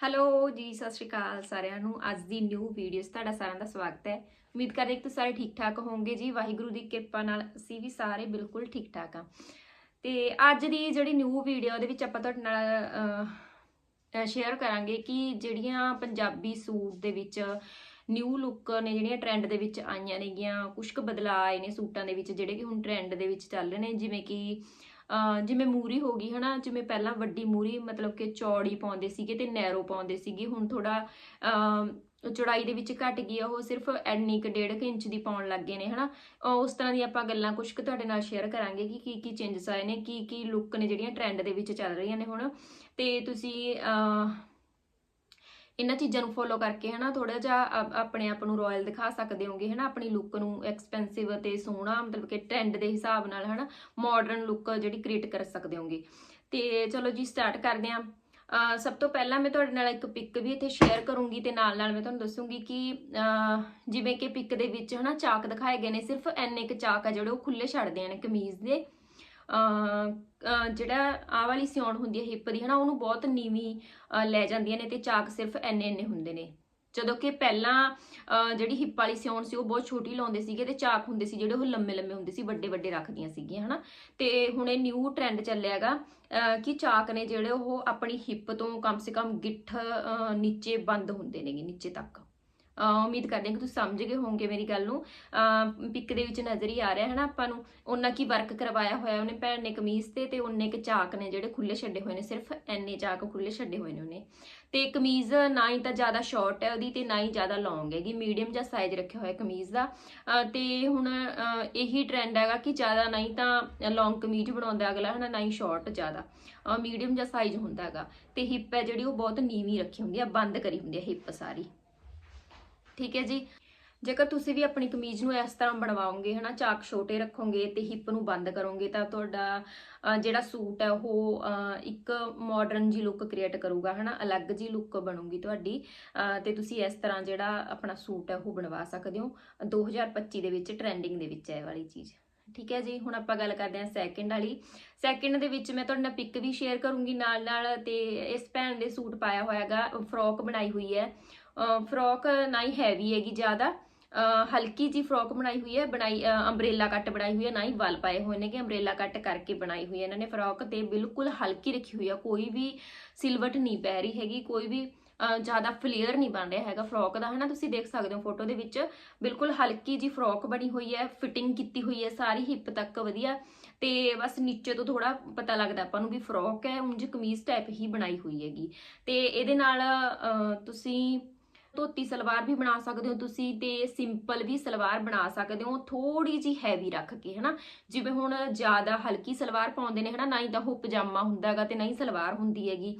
Hello ਜੀ, ਸਤਿ ਸ਼੍ਰੀ ਅਕਾਲ ਸਾਰਿਆਂ ਨੂੰ। ਅੱਜ ਦੀ ਨਿਊ ਵੀਡੀਓ 'ਚ ਤੁਹਾਡਾ ਸਾਰਿਆਂ ਦਾ ਸਵਾਗਤ ਹੈ। ਉਮੀਦ ਕਰਦੇ ਕਿ ਤੁਸੀਂ ਸਾਰੇ ਠੀਕ ਠਾਕ ਹੋਵੋਗੇ ਜੀ। ਵਾਹਿਗੁਰੂ ਦੀ ਕਿਰਪਾ ਨਾਲ ਅਸੀਂ ਵੀ ਸਾਰੇ ਬਿਲਕੁਲ ਠੀਕ ਠਾਕ ਆ ਤੇ ਅੱਜ ਦੀ ਜਿਹੜੀ ਨਿਊ ਵੀਡੀਓ ਉਹਦੇ ਵਿੱਚ ਆਪਾਂ ਤੁਹਾਡੇ ਨਾਲ ਸ਼ੇਅਰ ਕਰਾਂਗੇ ਕਿ ਜਿਹੜੀਆਂ ਪੰਜਾਬੀ ਸੂਟ ਦੇ ਵਿੱਚ ਨਿਊ ਲੁੱਕ ਨੇ, ਜਿਹੜੀਆਂ ਟ੍ਰੈਂਡ ਦੇ ਵਿੱਚ ਆਈਆਂ ਨੇਗੀਆਂ ਕੁਝ ਕੁ ਬਦਲਾਅ ਆਏ ਨੇ ਸੂਟਾਂ ਦੇ ਵਿੱਚ, ਜਿਹੜੇ ਕਿ ਹੁਣ ਟ੍ਰੈਂਡ ਦੇ ਵਿੱਚ ਚੱਲ ਰਹੇ ਨੇ। ਜਿਵੇਂ ਕਿ ਜਿਵੇਂ ਮੂਰੀ ਹੋ ਗਈ, ਹਨਾ, ਜਿਵੇਂ ਪਹਿਲਾਂ ਵੱਡੀ ਮੂਰੀ, ਮਤਲਬ ਕਿ ਚੌੜੀ ਪਾਉਂਦੇ ਸੀਗੇ ਤੇ ਨੈਰੋ ਪਾਉਂਦੇ ਸੀਗੇ, ਹੁਣ ਥੋੜਾ ਚੌੜਾਈ ਦੇ ਵਿੱਚ ਘਟ ਗਈ ਆ, ਉਹ ਸਿਰਫ ਐਨੀ ਕੁ ਡੇਢ ਕੁ ਇੰਚ ਦੀ ਪਾਉਣ ਲੱਗ ਗਏ ਨੇ, ਹਨਾ। ਅਹ ਉਸ ਤਰ੍ਹਾਂ ਦੀ ਆਪਾਂ ਗੱਲਾਂ ਕੁਝ ਕੁ ਤੁਹਾਡੇ ਨਾਲ ਸ਼ੇਅਰ ਕਰਾਂਗੇ ਕਿ ਕੀ ਕੀ ਚੇਂਜਸ ਆਏ ਨੇ, ਕੀ ਕੀ ਲੁੱਕ ਨੇ ਜਿਹੜੀਆਂ ਟ੍ਰੈਂਡ ਦੇ ਵਿੱਚ ਚੱਲ ਰਹੀਆਂ ਨੇ ਹੁਣ। ਤੇ ਤੁਸੀਂ ਇਹਨਾਂ ਚੀਜ਼ਾਂ ਨੂੰ ਫੋਲੋ ਕਰਕੇ ਹਨਾ ਥੋੜਾ ਜਿਹਾ ਆਪਣੇ ਆਪ ਨੂੰ ਰਾਇਲ ਦਿਖਾ ਸਕਦੇ ਹੋਗੇ ਹਨਾ, ਆਪਣੀ ਲੁੱਕ ਨੂੰ ਐਕਸਪੈਂਸਿਵ ਤੇ ਸੋਹਣਾ, ਮਤਲਬ ਕਿ ਟ੍ਰੈਂਡ ਦੇ ਹਿਸਾਬ ਨਾਲ ਹਨਾ ਮਾਡਰਨ ਲੁੱਕ ਜਿਹੜੀ ਕ੍ਰੀਏਟ ਕਰ ਸਕਦੇ ਹੋਗੇ। ਤੇ ਚਲੋ ਜੀ ਸਟਾਰਟ ਕਰਦੇ ਹਾਂ। ਸਭ ਤੋਂ ਪਹਿਲਾਂ ਮੈਂ ਤੁਹਾਡੇ ਨਾਲ ਇੱਕ ਪਿਕ ਵੀ ਇੱਥੇ ਸ਼ੇਅਰ ਕਰੂੰਗੀ ਤੇ ਨਾਲ ਨਾਲ ਮੈਂ ਤੁਹਾਨੂੰ ਦੱਸੂੰਗੀ ਕਿ ਜਿਵੇਂ ਕਿ ਪਿਕ ਦੇ ਵਿੱਚ ਹਨਾ ਚਾਕ ਦਿਖਾਏ ਗਏ ਨੇ, ਸਿਰਫ ਐਨੇ ਕੁ ਚਾਕ ਆ ਜਿਹੜੇ ਉਹ ਖੁੱਲੇ ਛੱਡਦੇ ਨੇ ਕਮੀਜ਼ ਦੇ। ਜਿਹੜਾ ਆ ਵਾਲੀ ਸਿਉਣ ਹੁੰਦੀ ਹੈ ਹਿੱਪ ਦੀ, ਹਨਾ, ਉਹਨੂੰ ਬਹੁਤ ਨੀਵੀਂ ਲੈ ਜਾਂਦੀਆਂ ਨੇ ਤੇ ਚਾਕ ਸਿਰਫ ਐਨੇ ਐਨੇ ਹੁੰਦੇ ਨੇ। ਜਦੋਂ ਕਿ ਪਹਿਲਾਂ ਜਿਹੜੀ ਹਿੱਪ ਵਾਲੀ ਸਿਉਣ ਸੀ, ਉਹ ਬਹੁਤ ਛੋਟੀ ਲਾਉਂਦੇ ਸੀਗੇ ਤੇ ਚਾਕ ਹੁੰਦੇ ਸੀ, ਜਿਹੜੇ ਉਹ ਲੰਮੇ ਲੰਮੇ ਹੁੰਦੇ ਸੀ, ਵੱਡੇ ਵੱਡੇ ਰੱਖਦੀਆਂ ਸੀਗੀਆਂ, ਹਨਾ। ਤੇ ਹੁਣ ਇਹ ਨਿਊ ਟ੍ਰੈਂਡ ਚੱਲਿਆਗਾ ਕਿ ਚਾਕ ਨੇ ਜਿਹੜੇ ਉਹ ਆਪਣੀ ਹਿੱਪ ਤੋਂ ਕਮ ਸੇ ਕਮ ਗਿੱਠ ਨੀਚੇ ਬੰਦ ਹੁੰਦੇ ਨੇਗੇ, ਨੀਚੇ ਤੱਕ। ਉਮੀਦ ਕਰਦੇ ਹਾਂ ਕਿ ਤੁਸੀਂ ਸਮਝ ਗਏ ਹੋਵੋਗੇ ਮੇਰੀ ਗੱਲ ਨੂੰ। ਪਿਕ ਦੇ ਵਿੱਚ ਨਜ਼ਰ ਹੀ ਆ ਰਿਹਾ ਹੈ ਨਾ ਆਪਾਂ ਨੂੰ। ਉਹਨਾਂ ਕੀ ਵਰਕ ਕਰਵਾਇਆ ਹੋਇਆ ਉਹਨੇ ਭੈਣ ਨੇ ਕਮੀਜ਼ ਤੇ ਤੇ ਉਹਨੇ ਕਿ ਚਾਕ ਨੇ ਜਿਹੜੇ ਖੁੱਲੇ ਛੱਡੇ ਹੋਏ ਨੇ, ਸਿਰਫ ਐਨੇ ਚਾਕ ਖੁੱਲੇ ਛੱਡੇ ਹੋਏ ਨੇ ਉਹਨੇ। ਤੇ ਕਮੀਜ਼ ਨਾ ਹੀ ਤਾਂ ਜ਼ਿਆਦਾ ਸ਼ਾਰਟ ਹੈ ਉਹਦੀ ਤੇ ਨਾ ਹੀ ਜ਼ਿਆਦਾ ਲੌਂਗ ਹੈਗੀ ਮੀਡੀਅਮ ਜਾਂ ਸਾਈਜ਼ ਰੱਖਿਆ ਹੋਇਆ ਕਮੀਜ਼ ਦਾ। ਅਹ ਤੇ ਹੁਣ ਇਹੀ ਟ੍ਰੈਂਡ ਹੈਗਾ ਕਿ ਜ਼ਿਆਦਾ ਨਹੀਂ ਤਾਂ ਲੌਂਗ ਕਮੀਜ਼ ਬਣਾਉਂਦਾ ਅਗਲਾ, ਹਨਾ, ਨਾ ਹੀ ਸ਼ਾਰਟ ਜ਼ਿਆਦਾ। ਮੀਡੀਅਮ ਜਾਂ ਸਾਈਜ਼ ਹੁੰਦਾ ਹੈਗਾ। ਤੇ ਹਿੱਪ ਹੈ ਜਿਹੜੀ ਉਹ ਬਹੁਤ ਨੀਵੀਂ ਰੱਖੀ ਹੁੰਦੀ ਆ ਬੰਦ ਕਰੀ ਹੁੰਦੀ ਆ ਹਿੱਪ ਸਾਰੀ। ਠੀਕ ਹੈ ਜੀ? ਜੇਕਰ ਤੁਸੀਂ ਵੀ ਆਪਣੀ ਕਮੀਜ਼ ਨੂੰ ਇਸ ਤਰ੍ਹਾਂ ਬਣਵਾਓਗੇ ਹਨਾ ਚਾਕ ਛੋਟੇ ਰੱਖੋਗੇ ਤੇ ਹਿੱਪ ਨੂੰ ਬੰਦ ਕਰੋਗੇ ਤਾਂ ਤੁਹਾਡਾ ਜਿਹੜਾ ਸੂਟ ਹੈ ਉਹ ਇੱਕ ਮਾਡਰਨ ਜੀ ਲੁੱਕ ਕ੍ਰੀਏਟ ਕਰੂਗਾ ਹਨਾ ਅਲੱਗ ਜੀ ਲੁੱਕ ਬਣੂਗੀ ਤੁਹਾਡੀ। ਅਹ, ਤੇ ਤੁਸੀਂ ਇਸ ਤਰ੍ਹਾਂ ਜਿਹੜਾ ਆਪਣਾ ਸੂਟ ਹੈ ਉਹ ਬਣਵਾ ਸਕਦੇ ਹੋ। 2025 ਦੇ ਵਿੱਚ ਟ੍ਰੈਂਡਿੰਗ ਦੇ ਵਿੱਚ ਹੈ ਵਾਲੀ ਚੀਜ਼। ਠੀਕ ਹੈ ਜੀ? ਹੁਣ ਆਪਾਂ ਗੱਲ ਕਰਦੇ ਹਾਂ ਸੈਕਿੰਡ ਵਾਲੀ। ਸੈਕਿੰਡ ਦੇ ਵਿੱਚ ਮੈਂ ਤੁਹਾਡੇ ਨਾਲ ਪਿਕ ਵੀ ਸ਼ੇਅਰ ਕਰੂੰਗੀ ਨਾਲ ਨਾਲ ਤੇ ਇਸ ਭੈਣ ਦੇ ਸੂਟ ਪਾਇਆ ਹੋਇਆਗਾ ਫਰੋਕ ਬਣਾਈ ਹੋਈ ਹੈ। ਫਰੋਕ ਨਾ ਹੀ ਹੈਵੀ ਹੈਗੀ ਜ਼ਿਆਦਾ। ਹਲਕੀ ਜੀ ਫਰੋਕ ਬਣਾਈ ਹੋਈ ਹੈ, ਬਣਾਈ ਅੰਬ੍ਰੇਲਾ ਕੱਟ ਬਣਾਈ ਹੋਈ ਹੈ ਨਾ ਹੀ ਵੱਲ ਪਾਏ ਹੋਏ ਨੇ ਕਿ ਅੰਬ੍ਰੇਲਾ ਕੱਟ ਕਰਕੇ ਬਣਾਈ ਹੋਈ ਹੈ। ਇਹਨਾਂ ਨੇ ਫਰੋਕ ਤੇ ਬਿਲਕੁਲ ਹਲਕੀ ਰੱਖੀ ਹੋਈ ਹੈ ਕੋਈ ਵੀ ਸਿਲਵਟ ਨਹੀਂ ਪੈ ਰਹੀ ਹੈਗੀ, ਕੋਈ ਵੀ ਜ਼ਿਆਦਾ ਫਲੇਅਰ ਨਹੀਂ ਬਣ ਰਿਹਾ ਹੈਗਾ ਫਰੋਕ ਦਾ, ਹਨਾ? ਤੁਸੀਂ ਦੇਖ ਸਕਦੇ ਹੋ ਫੋਟੋ ਦੇ ਵਿੱਚ ਬਿਲਕੁਲ ਹਲਕੀ ਜੀ ਫਰੋਕ ਬਣੀ ਹੋਈ ਹੈ ਫਿਟਿੰਗ ਕੀਤੀ ਹੋਈ ਹੈ, ਸਾਰੀ ਹਿੱਪ ਤੱਕ ਵਧੀਆ। ਤੇ ਬਸ ਨੀਚੇ ਤੋਂ ਥੋੜਾ ਪਤਾ ਲੱਗਦਾ ਆਪਾਂ ਨੂੰ ਵੀ ਫਰੋਕ ਹੈ, ਉਂਝ ਕਮੀਜ਼ ਟਾਈਪ ਹੀ ਬਣਾਈ ਹੋਈ ਹੈਗੀ। ਤੇ ਇਹਦੇ ਨਾਲ ਤੁਸੀਂ ਧੋਤੀ ਸਲਵਾਰ ਵੀ ਬਣਾ ਸਕਦੇ ਹੋ ਤੁਸੀਂ ਤੇ ਸਿੰਪਲ ਵੀ ਸਲਵਾਰ ਬਣਾ ਸਕਦੇ ਹੋ। ਥੋੜੀ ਜੀ ਹੈਵੀ ਰੱਖ ਕੇ, ਹਨਾ? ਜਿਵੇਂ ਹੁਣ ਜ਼ਿਆਦਾ ਹਲਕੀ ਸਲਵਾਰ ਪਾਉਂਦੇ ਨੇ, ਹਨਾ? ਨਾ ਹੀ ਤਾਂ ਉਹ ਪਜਾਮਾ ਹੁੰਦਾ ਹੈਗਾ ਤੇ ਨਾ ਹੀ ਸਲਵਾਰ ਹੁੰਦੀ ਹੈਗੀ।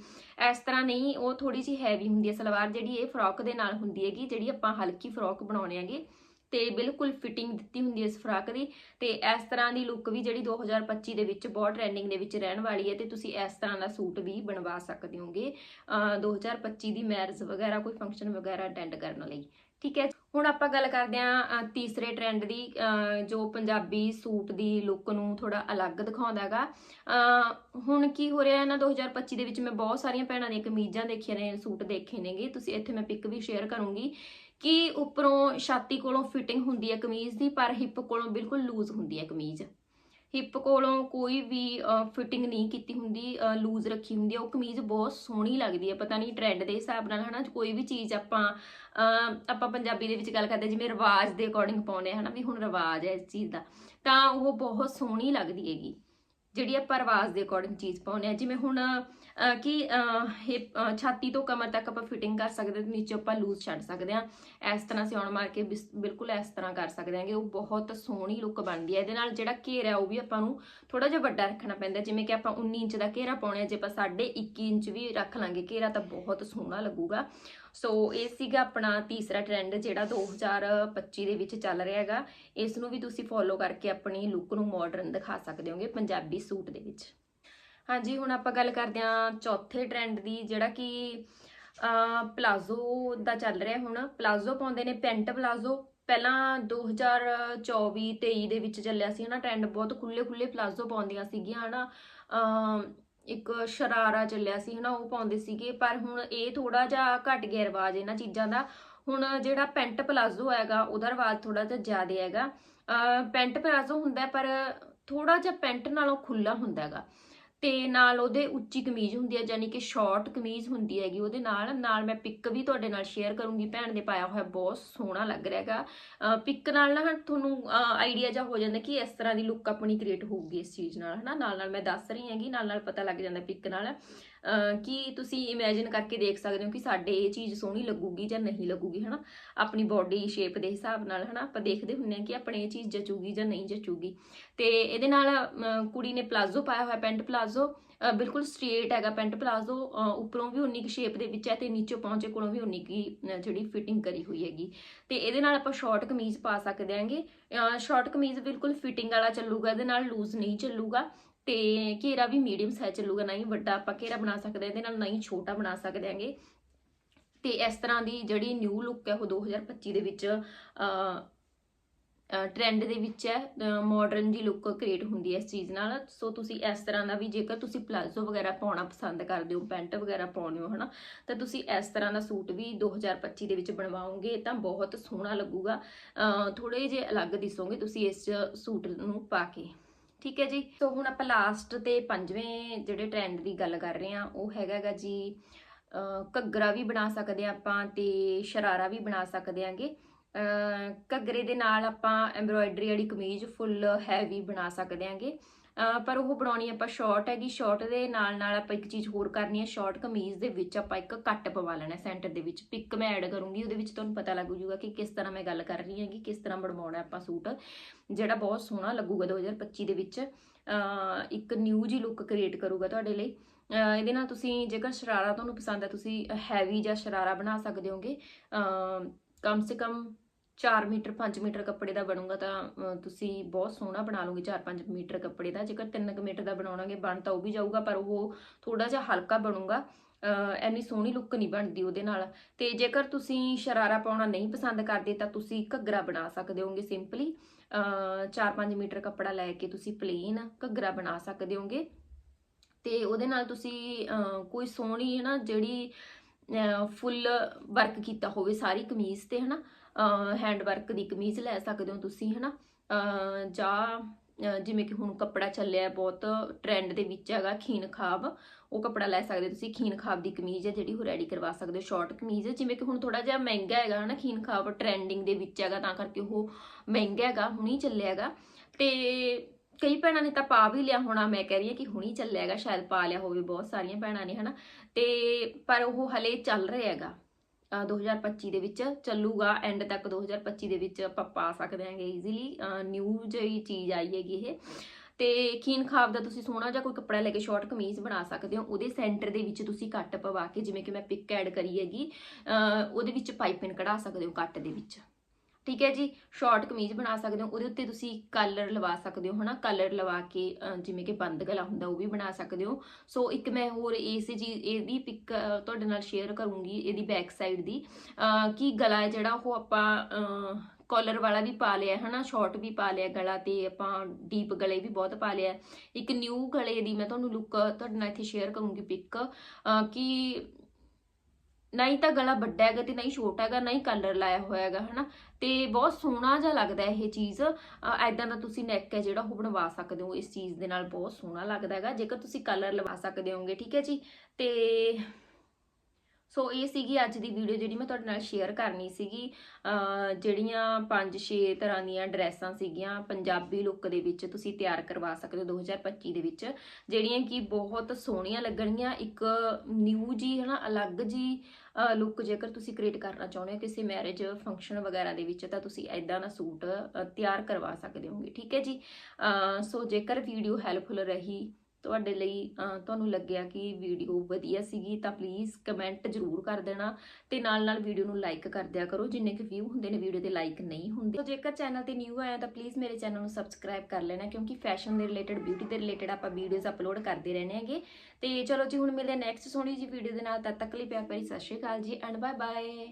ਇਸ ਤਰ੍ਹਾਂ ਨਹੀਂ, ਉਹ ਥੋੜੀ ਜੀ ਹੈਵੀ ਹੁੰਦੀ ਹੈ ਸਲਵਾਰ ਜਿਹੜੀ ਇਹ ਫਰੋਕ ਦੇ ਨਾਲ ਹੁੰਦੀ ਹੈਗੀ, ਜਿਹੜੀ ਆਪਾਂ ਹਲਕੀ ਫਰੋਕ ਬਣਾਉਣੇ ਹੈਗੇ। ਤੇ ਬਿਲਕੁਲ ਫਿਟਿੰਗ ਦਿੱਤੀ ਹੁੰਦੀ ਹੈ ਇਸ ਫਰਾਕ ਦੀ ਤੇ ਇਸ ਤਰ੍ਹਾਂ ਦੀ ਲੁੱਕ ਵੀ ਜਿਹੜੀ 2025 ਦੇ ਵਿੱਚ ਬਹੁਤ ਟ੍ਰੈਂਡਿੰਗ ਦੇ ਵਿੱਚ ਰਹਿਣ ਵਾਲੀ ਹੈ ਤੇ ਤੁਸੀਂ ਇਸ ਤਰ੍ਹਾਂ ਦਾ ਸੂਟ ਵੀ ਬਣਵਾ ਸਕਦੇ ਹੋਗੇ, ਅਹ 2025 ਦੀ ਮੈਰਿਜ ਵਗੈਰਾ, ਕੋਈ ਫੰਕਸ਼ਨ ਵਗੈਰਾ ਅਟੈਂਡ ਕਰਨ ਲਈ। ਠੀਕ ਹੈ? ਹੁਣ ਆਪਾਂ ਗੱਲ ਕਰਦੇ ਹਾਂ ਤੀਸਰੇ ਟ੍ਰੈਂਡ ਦੀ ਜੋ ਪੰਜਾਬੀ ਸੂਟ ਦੀ ਲੁੱਕ ਨੂੰ ਥੋੜਾ ਅਲੱਗ ਦਿਖਾਉਂਦਾ ਹੈਗਾ। ਹੁਣ ਕੀ ਹੋ ਰਿਹਾ ਹੈ ਨਾ 2025 ਦੇ ਵਿੱਚ? ਮੈਂ ਬਹੁਤ ਸਾਰੀਆਂ ਭੈਣਾਂ ਦੀਆਂ ਕਮੀਜ਼ਾਂ ਦੇਖੀਆਂ ਨੇ, ਸੂਟ ਦੇਖੇ ਨੇਗੇ। ਤੁਸੀਂ ਇੱਥੇ ਮੈਂ ਪਿਕ ਵੀ ਸ਼ੇਅਰ ਕਰੂੰਗੀ। ਕਿ ਉੱਪਰੋਂ ਛਾਤੀ ਕੋਲੋਂ ਫਿਟਿੰਗ ਹੁੰਦੀ ਹੈ ਕਮੀਜ਼ ਦੀ, ਪਰ ਹਿੱਪ ਕੋਲੋਂ ਬਿਲਕੁਲ ਲੂਜ਼ ਹੁੰਦੀ ਹੈ ਕਮੀਜ਼। ਹਿੱਪ ਕੋਲੋਂ ਕੋਈ ਵੀ ਫਿਟਿੰਗ ਨਹੀਂ ਕੀਤੀ ਹੁੰਦੀ ਲੂਜ਼ ਰੱਖੀ ਹੁੰਦੀ ਹੈ। ਉਹ ਕਮੀਜ਼ ਬਹੁਤ ਸੋਹਣੀ ਲੱਗਦੀ ਹੈ। ਪਤਾ ਨਹੀਂ ਟ੍ਰੈਂਡ ਦੇ ਹਿਸਾਬ ਨਾਲ ਹਨਾ, ਕੋਈ ਵੀ ਚੀਜ਼ ਆਪਾਂ ਆਪਾਂ ਪੰਜਾਬੀ ਦੇ ਵਿੱਚ ਗੱਲ ਕਰਦੇ ਜਿਵੇਂ ਰਿਵਾਜ ਦੇ ਅਕੋਰਡਿੰਗ ਪਾਉਨੇ ਆ ਹਨਾ, ਵੀ ਹੁਣ ਰਿਵਾਜ ਹੈ ਇਸ ਚੀਜ਼ ਦਾ, ਤਾਂ ਉਹ ਬਹੁਤ ਸੋਹਣੀ ਲੱਗਦੀ ਹੈਗੀ। ਜਿਹੜੀ ਆਪਾਂ ਰਿਵਾਜ ਦੇ ਅਕੋਰਡਿੰਗ ਚੀਜ਼ ਪਾਉਨੇ ਆ ਜਿਵੇਂ ਹੁਣ ਕਿ ਅਹ, ਛਾਤੀ ਤੋਂ ਕਮਰ ਤੱਕ ਆਪਾਂ ਫਿਟਿੰਗ ਕਰ ਸਕਦੇ ਤੇ ਨੀਚੇ ਆਪਾਂ ਲੂਜ਼ ਛੱਡ ਸਕਦੇ ਆ ਇਸ ਤਰ੍ਹਾਂ ਸਿਉਣ ਮਾਰ ਕੇ ਬਿਸ- ਬਿਲਕੁਲ ਇਸ ਤਰ੍ਹਾਂ ਕਰ ਸਕਦੇ ਆਂਗੇ ਉਹ ਬਹੁਤ ਸੋਹਣੀ ਲੁੱਕ ਬਣਦੀ ਹੈ। ਇਹਦੇ ਨਾਲ ਜਿਹੜਾ ਘੇਰਾ ਉਹ ਵੀ ਆਪਾਂ ਨੂੰ ਥੋੜਾ ਜਿਹਾ ਵੱਡਾ ਰੱਖਣਾ ਪੈਂਦਾ। ਜਿਵੇਂ ਕਿ ਆਪਾਂ 19 ਇੰਚ ਦਾ ਘੇਰਾ ਪਾਉਣਾ ਜੇ ਆਪਾਂ 1.5 ਇੰਚ ਵੀ ਰੱਖ ਲਾਂਗੇ ਘੇਰਾ ਤਾਂ ਬਹੁਤ ਸੋਹਣਾ ਲੱਗੂਗਾ। ਸੋ ਇਹ ਸੀਗਾ ਆਪਣਾ ਤੀਸਰਾ ਟ੍ਰੈਂਡ ਜਿਹੜਾ 2025 ਦੇ ਵਿੱਚ ਚੱਲ ਰਿਹਾ ਹੈਗਾ। ਇਸ ਨੂੰ ਵੀ ਤੁਸੀਂ ਫੋਲੋ ਕਰਕੇ ਆਪਣੀ ਲੁੱਕ ਨੂੰ ਮਾਡਰਨ ਦਿਖਾ ਸਕਦੇ ਹੋਗੇ ਪੰਜਾਬੀ ਸੂਟ ਦੇ ਵਿੱਚ। ਹਾਂਜੀ, ਹੁਣ ਆਪਾਂ ਗੱਲ ਕਰਦੇ ਹਾਂ ਚੌਥੇ ਟ੍ਰੈਂਡ ਦੀ, ਜਿਹੜਾ ਕਿ ਪਲਾਜ਼ੋ ਦਾ ਚੱਲ ਰਿਹਾ ਹੁਣ। ਪਲਾਜ਼ੋ ਪਾਉਂਦੇ ਨੇ ਪੈਂਟ ਪਲਾਜ਼ੋ ਪਹਿਲਾਂ 2024 23 ਦੇ ਵਿੱਚ ਚੱਲਿਆ ਸੀ ਹਨਾ ਟ੍ਰੈਂਡ ਬਹੁਤ ਖੁੱਲੇ ਖੁੱਲੇ ਪਲਾਜ਼ੋ ਪਾਉਂਦੀਆਂ ਸੀਗੀਆਂ ਹਨਾ। ਅਮ ਇੱਕ ਸ਼ਰਾਰਾ ਚੱਲਿਆ ਸੀ, ਹਨਾ, ਉਹ ਪਾਉਂਦੇ ਸੀਗੇ, ਪਰ ਹੁਣ ਇਹ ਥੋੜਾ ਜਿਹਾ ਘਟ ਗਿਆ ਰਿਵਾਜ ਇਹਨਾਂ ਚੀਜ਼ਾਂ ਦਾ। ਹੁਣ ਜਿਹੜਾ ਪੈਂਟ ਪਲਾਜ਼ੋ ਹੈਗਾ, ਉਹਦਾ ਰਿਵਾਜ ਥੋੜਾ ਜਿਹਾ ਜ਼ਿਆਦਾ ਹੈਗਾ। ਅਹ ਪੈਂਟ ਪਲਾਜ਼ੋ ਹੁੰਦਾ, ਪਰ ਥੋੜਾ ਜਿਹਾ ਪੈਂਟ ਨਾਲੋਂ ਖੁੱਲਾ ਹੁੰਦਾ ਹੈਗਾ। ਤੇ ਨਾਲ ਉਹਦੇ ਉੱਚੀ ਕਮੀਜ਼ ਹੁੰਦੀ ਹੈ ਯਾਨੀ ਕਿ ਸ਼ਾਰਟ ਕਮੀਜ਼ ਹੁੰਦੀ ਹੈਗੀ ਉਹਦੇ ਨਾਲ ਨਾਲ ਮੈਂ ਪਿਕ ਵੀ ਤੁਹਾਡੇ ਨਾਲ ਸ਼ੇਅਰ ਕਰੂੰਗੀ, ਭੈਣ ਦੇ ਪਾਇਆ ਹੋਇਆ ਬਹੁਤ ਸੋਹਣਾ ਲੱਗ ਰਿਹਾ ਹੈਗਾ। ਪਿਕ ਨਾਲ ਨਾ ਤੁਹਾਨੂੰ ਆਈਡੀਆ ਜਾ ਹੋ ਜਾਂਦਾ ਕਿ ਇਸ ਤਰ੍ਹਾਂ ਦੀ ਲੁੱਕ ਆਪਣੀ ਕ੍ਰੀਏਟ ਹੋਊਗੀ ਇਸ ਚੀਜ਼ ਨਾਲ, ਹਨਾ? ਨਾਲ ਨਾਲ ਮੈਂ ਦੱਸ ਰਹੀ ਹੈਗੀ ਨਾਲ ਨਾਲ ਪਤਾ ਲੱਗ ਜਾਂਦਾ ਪਿਕ ਨਾਲ। ਕਿ ਤੁਸੀਂ ਇਮੇਜਿਨ ਕਰਕੇ ਦੇਖ ਸਕਦੇ ਹੋ ਕਿ ਸਾਡੇ ਇਹ ਚੀਜ਼ ਸੋਹਣੀ ਲੱਗੂਗੀ ਜਾਂ ਨਹੀਂ ਲੱਗੂਗੀ, ਹਨਾ? ਆਪਣੀ ਬਾਡੀ ਸ਼ੇਪ ਦੇ ਹਿਸਾਬ ਨਾਲ, ਹਨਾ? ਆਪਾਂ ਦੇਖਦੇ ਹੁੰਨੇ ਆ ਕਿ ਆਪਣੇ ਇਹ ਚੀਜ਼ ਜਚੂਗੀ ਜਾਂ ਨਹੀਂ ਜਚੂਗੀ। ਤੇ ਇਹਦੇ ਨਾਲ ਕੁੜੀ ਨੇ ਪਲਾਜ਼ੋ ਪਾਇਆ ਹੋਇਆ ਪੈਂਟ ਪਲਾਜ਼ੋ ਬਿਲਕੁਲ ਸਟ੍ਰੇਟ ਹੈਗਾ ਪੈਂਟ ਪਲਾਜ਼ੋ ਉੱਪਰੋਂ ਵੀ ਉਨੀ ਕੁ ਸ਼ੇਪ ਦੇ ਵਿੱਚ ਹੈ ਤੇ ਨੀਚੋਂ ਪਹੁੰਚੇ ਕੋਲੋਂ ਵੀ ਉਨੀ ਕੀ ਜਿਹੜੀ ਫਿਟਿੰਗ ਕਰੀ ਹੋਈ ਹੈਗੀ। ਤੇ ਇਹਦੇ ਨਾਲ ਆਪਾਂ ਸ਼ਾਰਟ ਕਮੀਜ਼ ਪਾ ਸਕਦੇ ਆਂਗੇ ਸ਼ਾਰਟ ਕਮੀਜ਼ ਬਿਲਕੁਲ ਫਿਟਿੰਗ ਵਾਲਾ ਚੱਲੂਗਾ, ਇਹਦੇ ਨਾਲ ਲੂਜ਼ ਨਹੀਂ ਚੱਲੂਗਾ। ਤੇ ਘੇਰਾ ਵੀ ਮੀਡੀਅਮ ਸਾਈਜ਼ ਚੱਲੂਗਾ ਨਾ ਹੀ ਵੱਡਾ ਆਪਾਂ ਘੇਰਾ ਬਣਾ ਸਕਦੇ ਹਾਂ, ਇਹਦੇ ਨਾਲ ਨਾ ਹੀ ਛੋਟਾ ਬਣਾ ਸਕਦੇ ਹਾਂਗੇ। ਤੇ ਇਸ ਤਰ੍ਹਾਂ ਦੀ ਜਿਹੜੀ ਨਿਊ ਲੁੱਕ ਹੈ, ਉਹ 2025 ਦੇ ਵਿੱਚ ਟ੍ਰੈਂਡ ਦੇ ਵਿੱਚ ਹੈ ਮਾਡਰਨ ਜੀ ਲੁੱਕ ਕ੍ਰੀਏਟ ਹੁੰਦੀ ਹੈ ਇਸ ਚੀਜ਼ ਨਾਲ। ਸੋ ਤੁਸੀਂ ਇਸ ਤਰ੍ਹਾਂ ਦਾ ਵੀ ਜੇਕਰ ਤੁਸੀਂ ਪਲਾਜ਼ੋ ਵਗੈਰਾ ਪਾਉਣਾ ਪਸੰਦ ਕਰਦੇ ਹੋ, ਪੈਂਟ ਵਗੈਰਾ ਪਾਉਣੇ ਹੋ, ਹਨਾ, ਤਾਂ ਤੁਸੀਂ ਇਸ ਤਰ੍ਹਾਂ ਦਾ ਸੂਟ ਵੀ 2025 ਦੇ ਵਿੱਚ ਬਣਵਾਓਗੇ, ਤਾਂ ਬਹੁਤ ਸੋਹਣਾ ਲੱਗੂਗਾ। ਥੋੜੇ ਜਿਹੇ ਅਲੱਗ ਦਿਸੋਗੇ ਤੁਸੀਂ ਇਸ ਸੂਟ ਨੂੰ ਪਾ ਕੇ। ਠੀਕ ਹੈ ਜੀ? ਸੋ ਹੁਣ ਆਪਾਂ ਲਾਸਟ ਤੇ ਪੰਜਵੇਂ ਜਿਹੜੇ ਟ੍ਰੈਂਡ ਦੀ ਗੱਲ ਕਰ ਰਹੇ ਹਾਂ, ਉਹ ਹੈਗਾਗਾ ਜੀ ਘੱਗਰਾ ਵੀ ਬਣਾ ਸਕਦੇ ਹਾਂ ਆਪਾਂ ਤੇ ਸ਼ਰਾਰਾ ਵੀ ਬਣਾ ਸਕਦੇ ਆਂਗੇ ਘੱਗਰੇ ਦੇ ਨਾਲ ਆਪਾਂ ਐਮਬ੍ਰੋਇਡਰੀ ਵਾਲੀ ਕਮੀਜ਼ ਫੁੱਲ ਹੈਵੀ ਬਣਾ ਸਕਦੇ ਆਂਗੇ ਪਰ ਉਹ ਬਣਾਉਣੀ ਆਪਾਂ ਸ਼ਾਰਟ ਹੈਗੀ ਸ਼ਾਰਟ ਦੇ ਨਾਲ ਨਾਲ ਆਪਾਂ ਇੱਕ ਚੀਜ਼ ਹੋਰ ਕਰਨੀ ਹੈ ਸ਼ਾਰਟ ਕਮੀਜ਼ ਦੇ ਵਿੱਚ ਆਪਾਂ ਇੱਕ ਕੱਟ ਪਵਾ ਲੈਣਾ ਸੈਂਟਰ ਦੇ ਵਿੱਚ। ਪਿਕ ਮੈਂ ਐਡ ਕਰੂੰਗੀ, ਉਹਦੇ ਵਿੱਚ ਤੁਹਾਨੂੰ ਪਤਾ ਲੱਗ ਜੂਗਾ ਕਿ ਕਿਸ ਤਰ੍ਹਾਂ ਮੈਂ ਗੱਲ ਕਰ ਰਹੀ ਹਾਂ ਕਿ ਕਿਸ ਤਰ੍ਹਾਂ ਬਣਵਾਉਣਾ ਆਪਾਂ ਸੂਟ। ਜਿਹੜਾ ਬਹੁਤ ਸੋਹਣਾ ਲੱਗੂਗਾ 2025 ਦੇ ਵਿੱਚ ਇੱਕ ਨਿਊ ਜੀ ਲੁੱਕ ਕ੍ਰੀਏਟ ਕਰੂਗਾ ਤੁਹਾਡੇ ਲਈ। ਇਹਦੇ ਨਾਲ ਤੁਸੀਂ ਜੇਕਰ ਸ਼ਰਾਰਾ ਤੁਹਾਨੂੰ ਪਸੰਦ ਹੈ, ਤੁਸੀਂ ਹੈਵੀ ਜਾਂ ਸ਼ਰਾਰਾ ਬਣਾ ਸਕਦੇ ਹੋਗੇ। ਕਮ ਸੇ ਕਮ 4 ਮੀਟਰ 5 ਮੀਟਰ ਕੱਪੜੇ ਦਾ ਬਣੂਗਾ ਤਾਂ ਤੁਸੀਂ ਬਹੁਤ ਸੋਹਣਾ ਬਣਾ ਲਓਗੇ 4-5 ਮੀਟਰ ਕੱਪੜੇ ਦਾ। ਜੇਕਰ 3 ਮੀਟਰ ਦਾ ਬਣਾਉਣਾਗੇ, ਬਣ ਤਾਂ ਉਹ ਵੀ ਜਾਊਗਾ, ਪਰ ਉਹ ਥੋੜਾ ਜਿਹਾ ਹਲਕਾ ਬਣੂਗਾ। ਅਹ ਇੰਨੀ ਸੋਹਣੀ ਲੁੱਕ ਨਹੀਂ ਬਣਦੀ ਉਹਦੇ ਨਾਲ। ਤੇ ਜੇਕਰ ਤੁਸੀਂ ਸ਼ਰਾਰਾ ਪਾਉਣਾ ਨਹੀਂ ਪਸੰਦ ਕਰਦੇ, ਤਾਂ ਤੁਸੀਂ ਘੱਗਰਾ ਬਣਾ ਸਕਦੇ ਹੋਗੇ ਸਿੰਪਲੀ। 4-5 ਮੀਟਰ ਕੱਪੜਾ ਲੈ ਕੇ ਤੁਸੀਂ ਪਲੇਨ ਘੱਗਰਾ ਬਣਾ ਸਕਦੇ ਹੋਗੇ ਤੇ ਉਹਦੇ ਨਾਲ ਤੁਸੀਂ ਕੋਈ ਸੋਹਣੀ ਹੈ ਨਾ, ਜਿਹੜੀ ਫੁੱਲ ਵਰਕ ਕੀਤਾ ਹੋਵੇ, ਸਾਰੀ ਕਮੀਜ਼ ਤੇ, ਹਨਾ ਹੈਂਡ ਵਰਕ ਦੀ ਕਮੀਜ਼ ਲੈ ਸਕਦੇ ਹੋ ਤੁਸੀਂ ਹਨਾ? ਅਹ, ਜਾਂ ਜਿਵੇਂ ਕਿ ਹੁਣ ਕੱਪੜਾ ਚੱਲਿਆ ਬਹੁਤ ਟ੍ਰੈਂਡ ਦੇ ਵਿੱਚ ਹੈਗਾ ਖੀਨ ਖਾਬ ਉਹ ਕੱਪੜਾ ਲੈ ਸਕਦੇ ਹੋ ਤੁਸੀਂ। ਖੀਨ ਖਾਬ ਦੀ ਕਮੀਜ਼ ਹੈ ਜਿਹੜੀ ਉਹ ਰੈਡੀ ਕਰਵਾ ਸਕਦੇ ਹੋ ਸ਼ਾਰਟ ਕਮੀਜ਼ ਹੈ। ਜਿਵੇਂ ਕਿ ਹੁਣ ਥੋੜਾ ਜਿਹਾ ਮਹਿੰਗਾ ਹੈਗਾ ਹਨਾ ਖੀਨ ਖਾਬ ਟ੍ਰੈਂਡਿੰਗ ਦੇ ਵਿੱਚ ਹੈਗਾ ਤਾਂ ਕਰਕੇ ਉਹ ਮਹਿੰਗਾ ਹੈਗਾ ਹੁਣੀ ਚੱਲਿਆ ਹੈਗਾ। ਤੇ ਕਈ ਭੈਣਾਂ ਨੇ ਤਾਂ ਪਾ ਵੀ ਲਿਆ ਹੋਣਾ ਮੈਂ ਕਹਿ ਰਹੀ ਹਾਂ ਕਿ ਹੁਣੀ ਚੱਲਿਆ ਹੈਗਾ ਸ਼ਾਇਦ ਪਾ ਲਿਆ ਹੋਵੇ ਬਹੁਤ ਸਾਰੀਆਂ ਭੈਣਾਂ ਨੇ ਹਨਾ? ਤੇ ਪਰ ਉਹ ਹਲੇ ਚੱਲ ਰਿਹਾ ਹੈਗਾ। 2025 ਦੇ ਵਿੱਚ ਚੱਲੂਗਾ ਐਂਡ ਤੱਕ 2025 ਦੇ ਵਿੱਚ ਆਪਾਂ ਪਾ ਸਕਦੇ ਹਾਂਗੇ ਈਜ਼ੀਲੀ ਨਿਊ ਜਿਹੀ ਚੀਜ਼ ਆਈ ਹੈਗੀ ਇਹ। ਤੇ ਖੀਨ ਖਾਬ ਦਾ ਤੁਸੀਂ ਸੋਹਣਾ ਜਿਹਾ ਕੋਈ ਕੱਪੜਾ ਲੈ ਕੇ ਸ਼ਾਰਟ ਕਮੀਜ਼ ਬਣਾ ਸਕਦੇ ਹੋ, ਉਹਦੇ ਸੈਂਟਰ ਦੇ ਵਿੱਚ ਤੁਸੀਂ ਕੱਟ ਪਵਾ ਕੇ ਜਿਵੇਂ ਕਿ ਮੈਂ ਪਿਕ ਐਡ ਕਰੀ ਹੈਗੀ ਉਹਦੇ ਵਿੱਚ ਪਾਈਪਿੰਗ ਕਢਾ ਸਕਦੇ ਹੋ ਕੱਟ ਦੇ ਵਿੱਚ। ਠੀਕ ਹੈ ਜੀ ਸ਼ਾਰਟ ਕਮੀਜ਼ ਬਣਾ ਸਕਦੇ ਹੋ, ਉਹਦੇ ਉੱਤੇ ਤੁਸੀਂ ਕਲਰ ਲਵਾ ਸਕਦੇ ਹੋ, ਹਨਾ? ਕਲਰ ਲਵਾ ਕੇ ਜਿਵੇਂ ਕਿ ਬੰਦ ਗਲਾ ਹੁੰਦਾ, ਉਹ ਵੀ ਬਣਾ ਸਕਦੇ ਹੋ। ਸੋ ਇੱਕ ਮੈਂ ਹੋਰ ਇਸ ਜੀ, ਇਹਦੀ ਪਿਕ ਤੁਹਾਡੇ ਨਾਲ ਸ਼ੇਅਰ ਕਰੂੰਗੀ, ਇਹਦੀ ਬੈਕ ਸਾਈਡ ਦੀ। ਕਿ ਗਲਾ ਜਿਹੜਾ, ਉਹ ਆਪਾਂ ਕਾਲਰ ਵਾਲਾ ਵੀ ਪਾ ਲਿਆ, ਹਨਾ? ਸ਼ਾਰਟ ਵੀ ਪਾ ਲਿਆ ਗਲਾ ਤੇ ਆਪਾਂ ਡੀਪ ਗਲੇ ਵੀ ਬਹੁਤ ਪਾ ਲਿਆ। ਇੱਕ ਨਿਊ ਗਲੇ ਦੀ ਮੈਂ ਤੁਹਾਨੂੰ ਲੁੱਕ ਤੁਹਾਡੇ ਨਾਲ ਇੱਥੇ ਸ਼ੇਅਰ ਕਰੂੰਗੀ ਪਿਕ ਕਿ ਨਹੀਂ ਤਾਂ ਗਲਾ ਵੱਡਾ ਹੈਗਾ ਤੇ ਨਹੀਂ ਛੋਟਾ ਹੈਗਾ, ਨਹੀਂ ਕਲਰ ਲਾਇਆ ਹੋਇਆ ਹੈਗਾ, ਹਨਾ? ਤੇ ਬਹੁਤ ਸੋਹਣਾ ਜਿਹਾ ਲੱਗਦਾ ਇਹ ਚੀਜ਼। ਐਦਾਂ ਦਾ ਤੁਸੀਂ ਨੈਕ ਹੈ ਜਿਹੜਾ ਉਹ ਬਣਵਾ ਸਕਦੇ ਹੋ, ਇਸ ਚੀਜ਼ ਦੇ ਨਾਲ ਬਹੁਤ ਸੋਹਣਾ ਲੱਗਦਾ ਹੈਗਾ। ਜੇਕਰ ਤੁਸੀਂ ਕਲਰ ਲਵਾ ਸਕਦੇ ਹੋਗੇ ਠੀਕ ਹੈ ਜੀ? ਤੇ ਸੋ ਇਹ ਸੀਗੀ ਅੱਜ ਦੀ ਵੀਡੀਓ ਜਿਹੜੀ ਮੈਂ ਤੁਹਾਡੇ ਨਾਲ ਸ਼ੇਅਰ ਕਰਨੀ ਸੀਗੀ। ਜਿਹੜੀਆਂ 5-6 ਤਰ੍ਹਾਂ ਦੀਆਂ ਡਰੈਸਾਂ ਸੀਗੀਆਂ, ਪੰਜਾਬੀ ਲੁੱਕ ਦੇ ਵਿੱਚ ਤੁਸੀਂ ਤਿਆਰ ਕਰਵਾ ਸਕਦੇ ਹੋ 2025 ਦੇ ਵਿੱਚ, ਜਿਹੜੀਆਂ ਕਿ ਬਹੁਤ ਸੋਹਣੀਆਂ ਲੱਗਣਗੀਆਂ। ਇੱਕ ਨਿਊ ਜੀ, ਹਨਾ, ਅਲੱਗ ਜੀ ਲੁੱਕ ਜੇਕਰ ਤੁਸੀਂ ਕ੍ਰੀਏਟ ਕਰਨਾ ਚਾਹੁੰਦੇ ਹੋ ਕਿਸੇ ਮੈਰਿਜ ਫੰਕਸ਼ਨ ਵਗੈਰਾ ਦੇ ਵਿੱਚ, ਤਾਂ ਤੁਸੀਂ ਐਦਾਂ ਦਾ ਸੂਟ ਤਿਆਰ ਕਰਵਾ ਸਕਦੇ ਹੋਗੇ। ਠੀਕ ਹੈ ਜੀ? ਸੋ ਜੇਕਰ ਵੀਡੀਓ ਹੈਲਪਫੁਲ ਰਹੀ ਤੁਹਾਡੇ ਲਈ ਤੁਹਾਨੂੰ ਲੱਗਿਆ ਕਿ ਵੀਡੀਓ ਵਧੀਆ ਸੀਗੀ, ਤਾਂ ਪਲੀਜ਼ ਕਮੈਂਟ ਜ਼ਰੂਰ ਕਰ ਦੇਣਾ ਤੇ ਨਾਲ ਨਾਲ ਵੀਡੀਓ ਨੂੰ ਲਾਈਕ ਕਰ ਦਿਆ ਕਰੋ, ਜਿੰਨੇ ਕਿ ਵਿਊ ਹੁੰਦੇ ਨੇ ਵੀਡੀਓ ਦੇ ਲਾਈਕ ਨਹੀਂ ਹੁੰਦੇ। ਸੋ ਜੇਕਰ ਚੈਨਲ ਤੇ ਨਿਊ ਆਇਆ ਤਾਂ ਪਲੀਜ਼ ਮੇਰੇ ਚੈਨਲ ਨੂੰ ਸਬਸਕ੍ਰਾਈਬ ਕਰ ਲੈਣਾ, ਕਿਉਂਕਿ ਫੈਸ਼ਨ ਦੇ ਰਿਲੇਟਡ ਬਿਊਟੀ ਦੇ ਰਿਲੇਟਡ ਆਪਾਂ ਵੀਡੀਓਜ਼ ਅਪਲੋਡ ਕਰਦੇ ਰਹਿੰਦੇ ਹੈਗੇ। ਤੇ ਚਲੋ ਜੀ, ਹੁਣ ਮਿਲਦੇ ਨੈਕਸਟ ਸੋਹਣੀ ਜੀ ਵੀਡੀਓ ਦੇ ਨਾਲ, ਤਦ ਤੱਕ ਲਈ ਪਿਆਰ ਭਰੀ ਸਤਿ ਸ਼੍ਰੀ ਅਕਾਲ ਜੀ ਐਂਡ ਬਾਏ ਬਾਏ